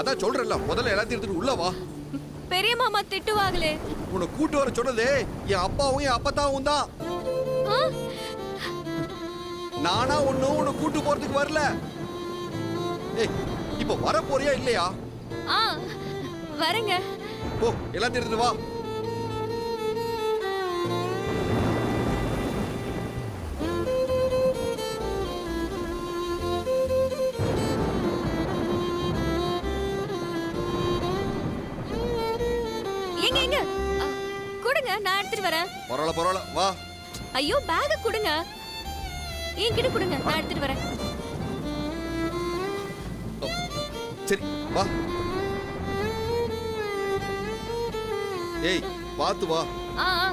அதான் சொல்றேன்ல முதல்ல எல்லாத்தையும் எடுத்துட்டு உள்ள வா. பெரிய மாமா திட்டுவாங்களே. உன்னை கூட்டு வர சொன்னதே என் அப்பாவும் என் அப்பத்தாவும் தான்? நானா ஒண்ணும் உன்னை கூட்டு போறதுக்கு வரல. இப்போ வர போறியா இல்லையா வரேங்க. போ எல்லாத்தையும் எடுத்துட்டு வா. எங்க எங்க கொடுங்க நான் எடுத்துட்டு வரேன். பரவாயில்ல பரவாயில்ல. வா. ஐயோ பேக கொடுங்க. என்கிட்ட கொடுங்க நான் எடுத்துட்டு வரேன். சரி வா. ஏய் பார்த்து வா. ஆ ஆ.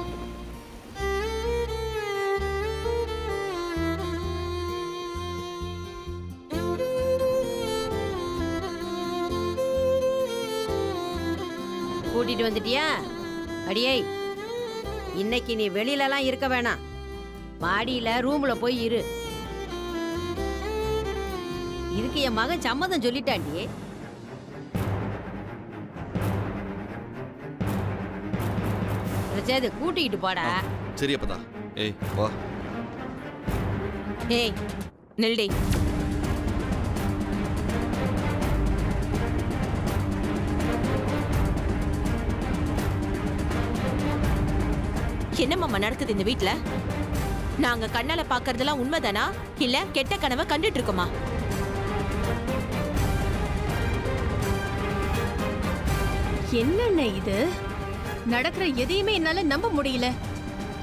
கூட்டிட்டு வந்துட்டியா? அடியே இன்னைக்கு நீ வெளியிலலாம் இருக்க வேணாம். மாடியில ரூம்ல போய் இரு. இதுக்கு என் மகன் சம்மதம் சொல்லிட்டாண்டி. சரி கூட்டிக்கிட்டு போடா. சரி அப்பதா. ஏய் வா. ஏய் நில்டி. என்னம்மா நடக்குது இந்த வீட்ல? நாங்க கண்ணால பாக்குறதெல்லாம் உண்மைதானா? இல்ல கெட்ட கனவை கண்டுட்டு இருக்கோமா? என்னென்ன இது? நடக்கிற எதையுமே என்னால நம்ப முடியல.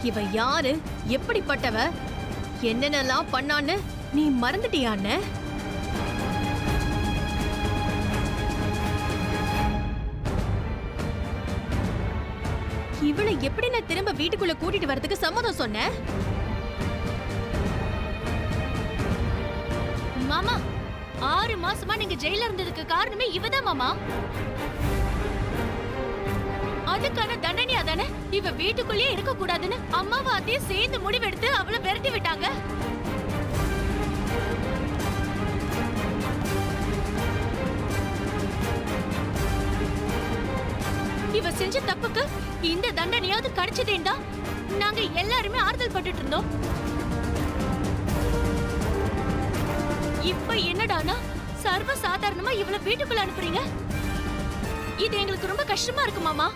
இவ யாரு? எப்படிப்பட்டவ? என்னென்னலாம் பண்ணான்னு நீ மறந்துட்டியான்னு இவளை எப்படி நான் திரும்ப வீட்டுக்குள்ள கூட்டிட்டு வரதுக்கு சம்மதம் சொன்னேன் மாமா ஆறு மாசமா நீங்க ஜெயில இருந்ததுக்கு காரணமே இவதான் மாமா. அதுக்கான தண்டனையா தானே? இவ வீட்டுக்குள்ளேயே இருக்க கூடாதுன்னு அம்மாவும் அதையும் சேர்ந்து முடிவெடுத்து அவளை விரட்டி விட்டாங்க. இவ செஞ்ச தப்புக்கு இந்த தண்டனையாவது கிடைச்சதேண்டா? நாங்க எல்லாருமே ஆறுதல் பட்டுட்டு இருந்தோம் இப்ப என்னடானா? சர்வ சாதாரணமா இவ்வளவு வீட்டுக்குள்ள அனுப்புறீங்க? இது எங்களுக்கு ரொம்ப கஷ்டமா இருக்கு மாமா.